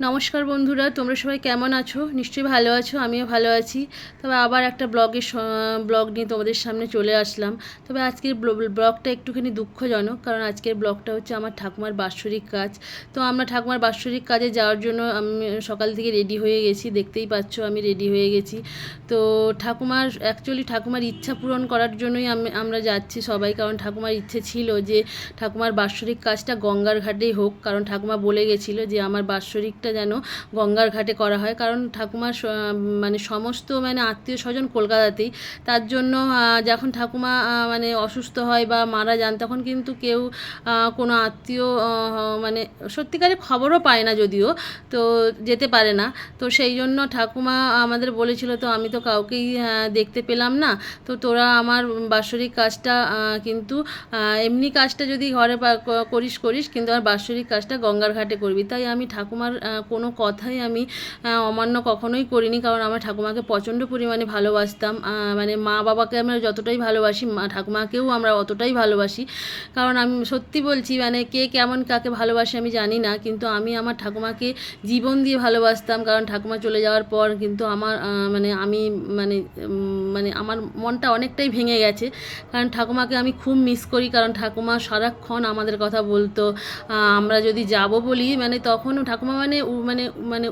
নমস্কার বন্ধুরা, তোমরা সবাই কেমন আছো? নিশ্চয়ই ভালো আছো, আমিও ভালো আছি। তবে আবার একটা ব্লগের ব্লগ নিয়ে তোমাদের সামনে চলে আসলাম। তবে আজকের ব্ল- ব্লগটা একটুখানি দুঃখজনক, কারণ আজকের ব্লগটা হচ্ছে আমার ঠাকুমার বাৎসরিক কাজ। তো আমরা ঠাকুমার বাৎসরিক কাজে যাওয়ার জন্য আমি সকাল থেকে রেডি হয়ে গেছি, দেখতেই পাচ্ছ আমি রেডি হয়ে গেছি। তো ঠাকুমার অ্যাকচুয়ালি ঠাকুমার ইচ্ছা পূরণ করার জন্যই আমি আমরা যাচ্ছি সবাই, কারণ ঠাকুমার ইচ্ছে ছিল যে ঠাকুমার বাৎসরিক কাজটা গঙ্গার ঘাটেই হোক। কারণ ঠাকুমা বলে গেছিল যে আমার বাৎসরিকটা যেন গঙ্গার ঘাটে করা হয়। কারণ ঠাকুমার মানে সমস্ত মানে আত্মীয় স্বজন কলকাতাতেই, তার জন্য যখন ঠাকুমা মানে অসুস্থ হয় বা মারা যান, তখন কিন্তু কেউ কোনো আত্মীয় মানে সত্যিকারের খবরও পায় না যদিও, তো যেতে পারে না। তো সেই জন্য ঠাকুমা আমাদের বলেছিল, তো আমি তো কাউকেই দেখতে পেলাম না। তো তোরা আমার বাৎসরিক কাজটা কিন্তু এমনি কাজটা যদি ঘরে করিস করিস, কিন্তু আমার বাৎসরিক কাজটা গঙ্গার ঘাটে করবি। তাই আমি ঠাকুমার কোনো কথাই আমি অমান্য কখনোই করিনি। কারণ আমার ঠাকুমাকে প্রচণ্ড পরিমাণে ভালোবাসতাম। মানে মা বাবাকে আমরা যতটাই ভালোবাসি, মা, ঠাকুমাকেও আমরা অতটাই ভালোবাসি। কারণ আমি সত্যি বলছি মানে কে কেমন কাকে ভালোবাসে আমি জানি না। কিন্তু আমি আমার ঠাকুমাকে জীবন দিয়ে ভালোবাসতাম। কারণ ঠাকুমা চলে যাওয়ার পর কিন্তু আমার মানে আমি মানে মানে আমার মনটা অনেকটাই ভেঙে গেছে। কারণ ঠাকুমাকে আমি খুব মিস করি। কারণ ঠাকুমা সারাক্ষণ আমাদের কথা বলতো। আমরা যদি যাব বলি মানে তখন ঠাকুমা মানে মানে মানে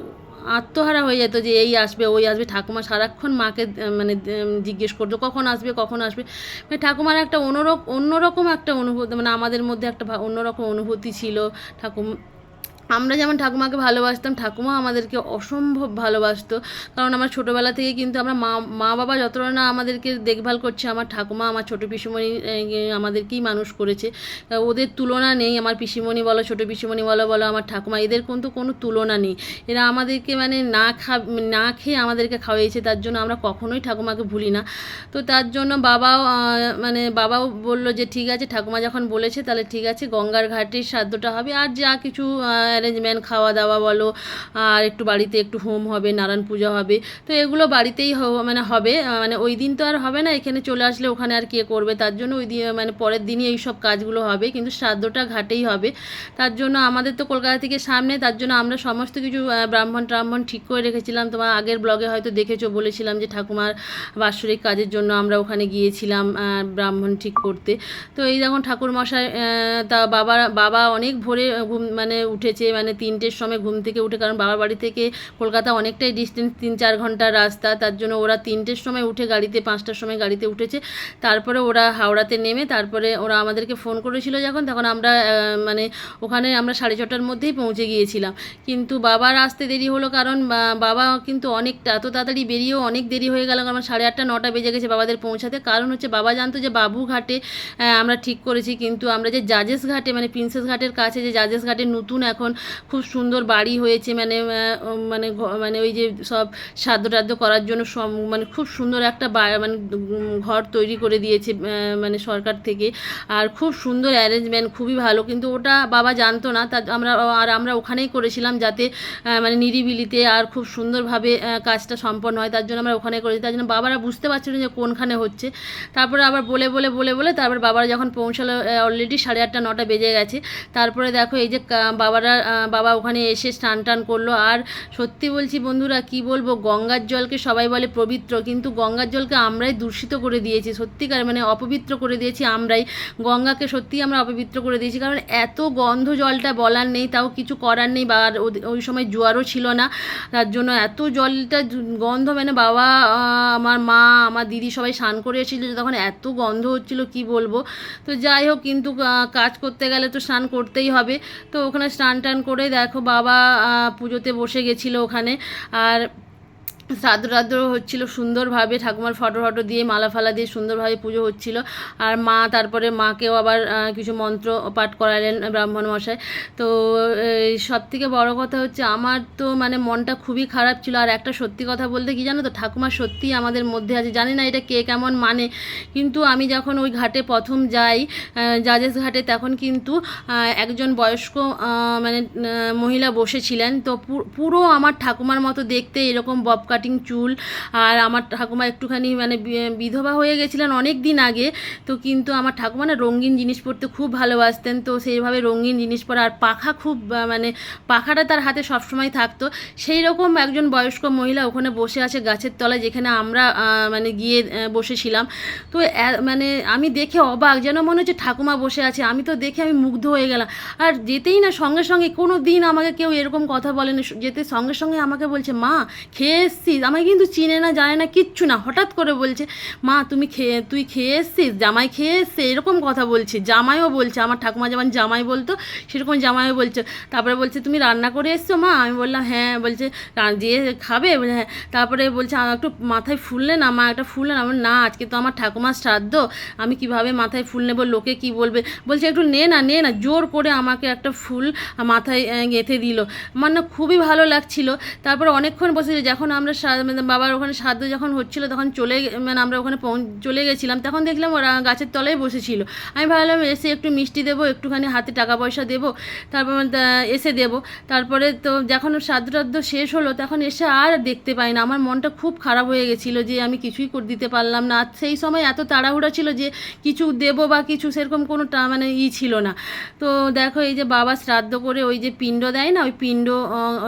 আত্মহারা হয়ে যেত যে এই আসবে, ওই আসবে। ঠাকুমা সারাক্ষণ মাকে মানে জিজ্ঞেস করতো, কখন আসবে কখন আসবে? মানে ঠাকুমার একটা অন্যরকম অন্যরকম একটা অনুভূতি মানে আমাদের মধ্যে একটা অন্যরকম অনুভূতি ছিল। ঠাকুম আমরা যেমন ঠাকুমাকে ভালোবাসতাম, ঠাকুমা আমাদেরকে অসম্ভব ভালোবাসতো। কারণ আমার ছোটোবেলা থেকে কিন্তু আমরা মা মা বাবা যতটা না আমাদেরকে দেখভাল করছে, আমার ঠাকুমা আমার ছোটো পিসিমণি আমাদেরকেই মানুষ করেছে। ওদের তুলনা নেই, আমার পিসিমণি বলো, ছোটো পিসিমণি বলো বলো, আমার ঠাকুমা, এদের কিন্তু কোনো তুলনা নেই। এরা আমাদেরকে মানে না খা, না খেয়ে আমাদেরকে খাওয়াইছে, তার জন্য আমরা কখনোই ঠাকুমাকে ভুলি না। তো তার জন্য বাবাও মানে বাবাও বলল যে, ঠিক আছে, ঠাকুমা যখন বলেছে, তাহলে ঠিক আছে, গঙ্গার ঘাটের শ্রাদ্ধটা হবে, আর যা কিছু অ্যারেঞ্জমেন্ট খাওয়া দাওয়া বলো, আর একটু বাড়িতে একটু হোম হবে, নারায়ণ পূজা হবে। তো এগুলো বাড়িতেই মানে হবে মানে ওই দিন তো আর হবে না, এখানে চলে আসলে ওখানে আর কে করবে? তার জন্য ওই দিন মানে পরের দিনই এই সব কাজগুলো হবে, কিন্তু শ্রাদ্ধটা ঘাটেই হবে। তার জন্য আমাদের তো কলকাতা থেকে সামনে, তার জন্য আমরা সমস্ত কিছু ব্রাহ্মণ ট্রাহ্মণ ঠিক করে রেখেছিলাম। তোমার আগের ব্লগে হয়তো দেখেছ, বলেছিলাম যে ঠাকুমার বাৎসরিক কাজের জন্য আমরা ওখানে গিয়েছিলাম ব্রাহ্মণ ঠিক করতে। তো এই যখন ঠাকুর মশাই তা বাবা বাবা অনেক ভোরে, ঘুম মানে উঠেছে। মানে তিনটের সময় ঘুম থেকে উঠে, কারণ বাবার বাড়ি থেকে কলকাতা অনেকটাই ডিস্টেন্স তিন চার ঘণ্টার রাস্তা, তার জন্য ওরা তিনটের সময় উঠে গাড়িতে, পাঁচটার সময় গাড়িতে উঠেছে। তারপরে ওরা হাওড়াতে নেমে, তারপরে ওরা আমাদেরকে ফোন করেছিল যখন, তখন আমরা মানে ওখানে আমরা সাড়ে ছটার মধ্যেই পৌঁছে গিয়েছিলাম। কিন্তু বাবার আসতে দেরি হলো, কারণ বাবা কিন্তু অনেকটা, এত তাড়াতাড়ি বেরিয়েও অনেক দেরি হয়ে গেল, কারণ সাড়ে আটটা, নটা বেজে গেছে বাবাদের পৌঁছাতে। কারণ হচ্ছে, বাবা জানতো যে বাবু ঘাটে আমরা ঠিক করেছি, কিন্তু আমরা যে জাজেস ঘাটে মানে প্রিন্সেস ঘাটের কাছে যে জাজেস ঘাটে নতুন এখন খুব সুন্দর বাড়ি হয়েছে মানে মানে মানে ওই যে সব সাধ্য টাধ্য করার জন্য মানে খুব সুন্দর একটা মানে ঘর তৈরি করে দিয়েছে মানে সরকার থেকে। আর খুব সুন্দর অ্যারেঞ্জমেন্ট, খুবই ভালো। কিন্তু ওটা বাবা জানতো না, তা আমরা, আর আমরা ওখানেই করেছিলাম যাতে মানে নিরিবিলিতে আর খুব সুন্দরভাবে কাজটা সম্পন্ন হয়। তার জন্য আমরা ওখানে করেছি। তার জন্য বাবারা বুঝতে পারছিল যে কোনখানে হচ্ছে। তারপরে আবার বলে বলে বলে বলে তারপর বাবারা যখন পৌঁছালো অলরেডি সাড়ে আটটা, নটা বেজে গেছে। তারপরে দেখো এই যে বাবারা বাবা ওখানে এসে স্নান টান করল। আর সত্যি বলছি বন্ধুরা, কি বলব, গঙ্গার জলকে সবাই বলে পবিত্র, কিন্তু গঙ্গার জলকে আমরাই দূষিত করে দিয়েছি। সত্যিকার মানে অপবিত্র করে দিয়েছি আমরাই। গঙ্গাকে সত্যিই আমরা অপবিত্র করে দিয়েছি। কারণ এত গন্ধ জলটা বলার নেই, তাও কিছু করার নেই, বা ওই সময় জোয়ারও ছিল না। তার জন্য এত জলটা গন্ধ মানে বাবা আমার মা, আমার দিদি সবাই স্নান করে এসেছিল তখন এত গন্ধ হচ্ছিল, কি বলব। তো যাই হোক, কিন্তু কাজ করতে গেলে তো স্নান করতেই হবে। তো ওখানে স্নান টান করে দেখো বাবা পুজোতে বসে গেছিল ওখানে। আর শ্রাদ্ধ টাদ্ধ হচ্ছিল সুন্দরভাবে ঠাকুমার ফটো ফটো দিয়ে, মালা ফালা দিয়ে সুন্দরভাবে পুজো হচ্ছিল। আর মা তারপরে মাকেও আবার কিছু মন্ত্র পাঠ করালেন ব্রাহ্মণ মশাই। তো সব থেকে বড় কথা হচ্ছে আমার তো মানে মনটা খুবই খারাপ ছিল। আর একটা সত্যি কথা বলতে কি জানো তো, ঠাকুমা সত্যিই আমাদের মধ্যে আছে। জানি না এটা কে কেমন মানে কিন্তু আমি যখন ওই ঘাটে প্রথম যাই জাজেস ঘাটে, তখন কিন্তু একজন বয়স্ক মানে মহিলা বসেছিলেন। তো পুরো আমার ঠাকুমার মতো দেখতে এরকম বব কাটিং চুল, আর আমার ঠাকুমা একটুখানি মানে বিধবা হয়ে গেছিলেন অনেক দিন আগে, তো কিন্তু আমার ঠাকুমা না রঙিন জিনিস পরতে খুব ভালোবাসতেন, তো সেইভাবে রঙিন জিনিস পরা, আর পাখা খুব মানে পাখাটা তার হাতে সবসময় থাকতো। সেই রকম একজন বয়স্ক মহিলা ওখানে বসে আছে গাছের তলায়, যেখানে আমরা মানে গিয়ে বসেছিলাম। তো মানে আমি দেখে অবাক, যেন মনে হচ্ছে ঠাকুমা বসে আছে। আমি তো দেখে আমি মুগ্ধ হয়ে গেলাম। আর যেতেই না সঙ্গে সঙ্গে, কোনো দিন আমাকে কেউ এরকম কথা বলেনি। যেতে সঙ্গে সঙ্গে আমাকে বলছে, মা, খেয়ে এসছিস? আমাকে কিন্তু চিনে না, জানে না, কিচ্ছু না। হঠাৎ করে বলছে, মা, তুমি খেয়ে, তুই খেয়ে এসছিস? জামাই খেয়ে এসছে? এরকম কথা বলছে। জামাইও বলছে, আমার ঠাকুমা যেমন জামাই বলতো, সেরকম জামাইও বলছে। তারপরে বলছে, তুমি রান্না করে এসছো, মা? আমি বললাম হ্যাঁ। বলছে, "রা- যে খাবে? হ্যাঁ। তারপরে বলছে "আমার একটু মাথায় ফুললে না মা, একটা ফুল আমার না, আজকে তো আমার ঠাকুমার শ্রাদ্ধ। আমি কীভাবে মাথায় ফুল নেব, লোকে কি বলবে? বলছে, একটু নে না নে না। জোর করে আমাকে একটা ফুল মাথায় গেঁথে দিল। আমার না খুবই ভালো লাগছিল। তারপরে অনেকক্ষণ বসে যখন আমরা মানে বাবার ওখানে শ্রাদ্ধ যখন হচ্ছিল, তখন চলে মানে আমরা ওখানে চলে গেছিলাম, তখন দেখলাম ওরা গাছের তলায় বসেছিল। আমি ভাবলাম, এসে একটু মিষ্টি দেবো, একটুখানি হাতে টাকা পয়সা দেবো, তারপর এসে দেবো। তারপরে তো যখন শ্রাদ্ধ শেষ হলো, তখন এসে আর দেখতে পাই না। আমার মনটা খুব খারাপ হয়ে গেছিল যে আমি কিছুই করে, দিতে পারলাম না। আর সেই সময় এত তাড়াহুড়া ছিল যে কিছু দেবো বা কিছু সেরকম কোনো মানে ই ছিল না। তো দেখো, এই যে বাবা শ্রাদ্ধ করে ওই যে পিণ্ড দেয় না, ওই পিণ্ড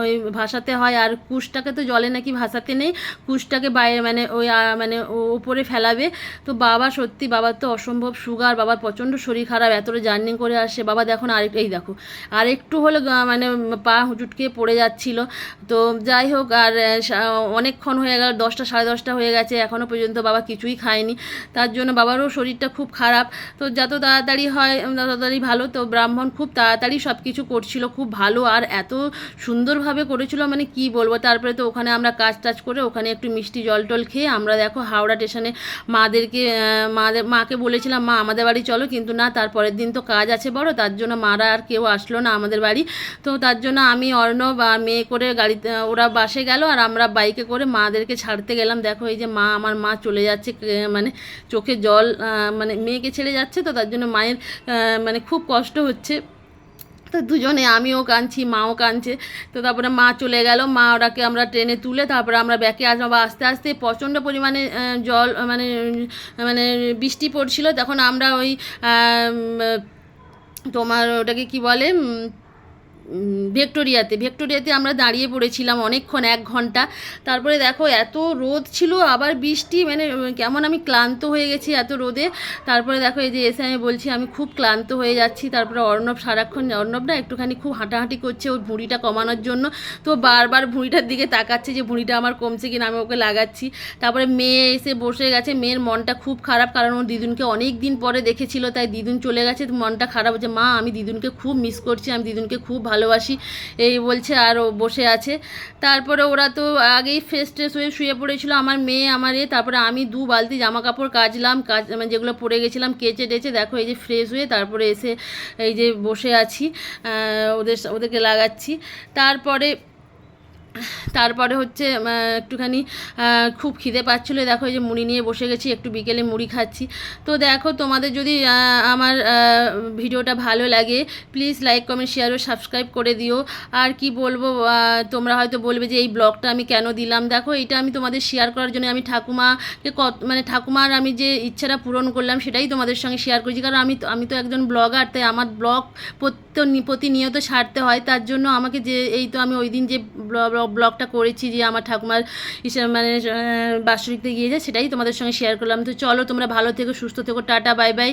ওই ভাসাতে হয়, আর কুশটাকে তো জলে নাকি ভাসাতে নেই কুশটাকে বাইরে মানে ওই মানে ওপরে ফেলাবে। তো বাবা সত্যি, বাবার তো অসম্ভব সুগার, বাবার প্রচণ্ড শরীর খারাপ, এতটা জার্নি করে আসে। বাবা দেখো আরেক, এই দেখো আর একটু হলে মানে পা হুচুটকে পড়ে যাচ্ছিল। তো যাই হোক, আর অনেকক্ষণ হয়ে গেল, দশটা, সাড়ে দশটা হয়ে গেছে এখনও পর্যন্ত বাবা কিছুই খায়নি। তার জন্য বাবারও শরীরটা খুব খারাপ। তো যত তাড়াতাড়ি হয় তাড়াতাড়ি ভালো, তো ব্রাহ্মণ খুব তাড়াতাড়ি সব কিছু করছিল। খুব ভালো, আর এত সুন্দরভাবে করেছিল মানে কি বলব? তারপরে তো ওখানে আমরা কাজ টাজ করে ওখানে একটু মিষ্টি জল টল খেয়ে আমরা দেখো হাওড়া স্টেশনে মাদেরকে মাদের মাকে বলেছিলাম, মা, আমাদের বাড়ি চলো। কিন্তু না, তারপরের দিন তো কাজ আছে বড়, তার জন্য মারা আর কেউ আসলো না আমাদের বাড়ি। তো তার জন্য আমি অর্ণব আর মেয়ে করে গাড়িতে, ওরা বাসে গেল আর আমরা বাইকে করে মাদেরকে ছাড়তে গেলাম। দেখো এই যে মা, আমার মা চলে যাচ্ছে মানে চোখে জল মানে মেয়েকে ছেড়ে যাচ্ছে তো তার জন্য মায়ের মানে খুব কষ্ট হচ্ছে। তো দুজনে, আমিও কাঁদছি, মাও কাঁদছে। তো তারপরে মা চলে গেল, মা ওরাকে আমরা ট্রেনে তুলে তারপরে আমরা ব্যাকে আসব। বা আস্তে আস্তে প্রচণ্ড পরিমাণে জল মানে মানে বৃষ্টি পড়ছিল। তখন আমরা ওই তোমার ওটাকে কি বলে ভিক্টোরিয়াতে। ভিক্টোরিয়াতে আমরা দাঁড়িয়ে পড়েছিলাম অনেকক্ষণ, এক ঘণ্টা। তারপরে দেখো, এত রোদ ছিল, আবার বৃষ্টি মানে কেমন আমি ক্লান্ত হয়ে গেছি এত রোদে। তারপরে দেখো, এই যে এসে আমি বলছি, আমি খুব ক্লান্ত হয়ে যাচ্ছি। তারপরে অর্ণব সারাক্ষণ অর্ণব না একটুখানি খুব হাঁটাহাঁটি করছে ওর ভুঁড়িটা কমানোর জন্য। তো বারবার ভুঁড়িটার দিকে তাকাচ্ছে যে ভুঁড়িটা আমার কমছে কিনা, আমি ওকে লাগাচ্ছি। তারপরে মেয়ে এসে বসে গেছে, মেয়ের মনটা খুব খারাপ, কারণ ও দিদুনকে অনেক দিন পরে দেখেছিল, তাই দিদুন চলে গেছে, মনটা খারাপ হচ্ছে মা, আমি দিদুনকে খুব মিস করছি, আমি দিদুনকে খুব ভালোবাসি, এই বলছে আর ও বসে আছে। তারপরে ওরা তো আগেই ফ্রেশ ট্রেশ হয়ে শুয়ে পড়েছিল, আমার মেয়ে, আমার এ, তারপরে আমি দু বালতি জামা কাপড় কাচলাম কাজ মানে যেগুলো পরে গেছিলাম, কেচে টেচে, দেখো এই যে ফ্রেশ হয়ে তারপরে এসে এই যে বসে আছি ওদের, ওদেরকে লাগাচ্ছি। তারপরে তারপরে হচ্ছে একটুখানি খুব খিদে পাচ্ছিলো। দেখো, এই যে মুড়ি নিয়ে বসে গেছি, একটু বিকেলে মুড়ি খাচ্ছি। তো দেখো, তোমাদের যদি আমার ভিডিওটা ভালো লাগে প্লিজ লাইক কমেন্ট শেয়ার ও সাবস্ক্রাইব করে দিও। আর কি বলব তোমরা হয়তো বলবে যে এই ব্লগটা আমি কেন দিলাম? দেখো, এটা আমি তোমাদের শেয়ার করার জন্য আমি ঠাকুমাকে কত মানে ঠাকুমার আমি যে ইচ্ছাটা পূরণ করলাম, সেটাই তোমাদের সঙ্গে শেয়ার করছি। কারণ আমি আমি তো একজন ব্লগার তাই আমার ব্লগ প্রত্য- প্রতিনিয়ত সারতে হয়। তার জন্য আমাকে যে, এই তো আমি ওই দিন যে ব্ল- ব্লগটা করেছি যে আমার ঠাকুমার মানে বাসরিকতে গিয়ে যায় সেটাই তোমাদের সঙ্গে শেয়ার করলাম। তো চলো তোমরা ভালো থেকো, সুস্থ থেকো, টাটা বাই বাই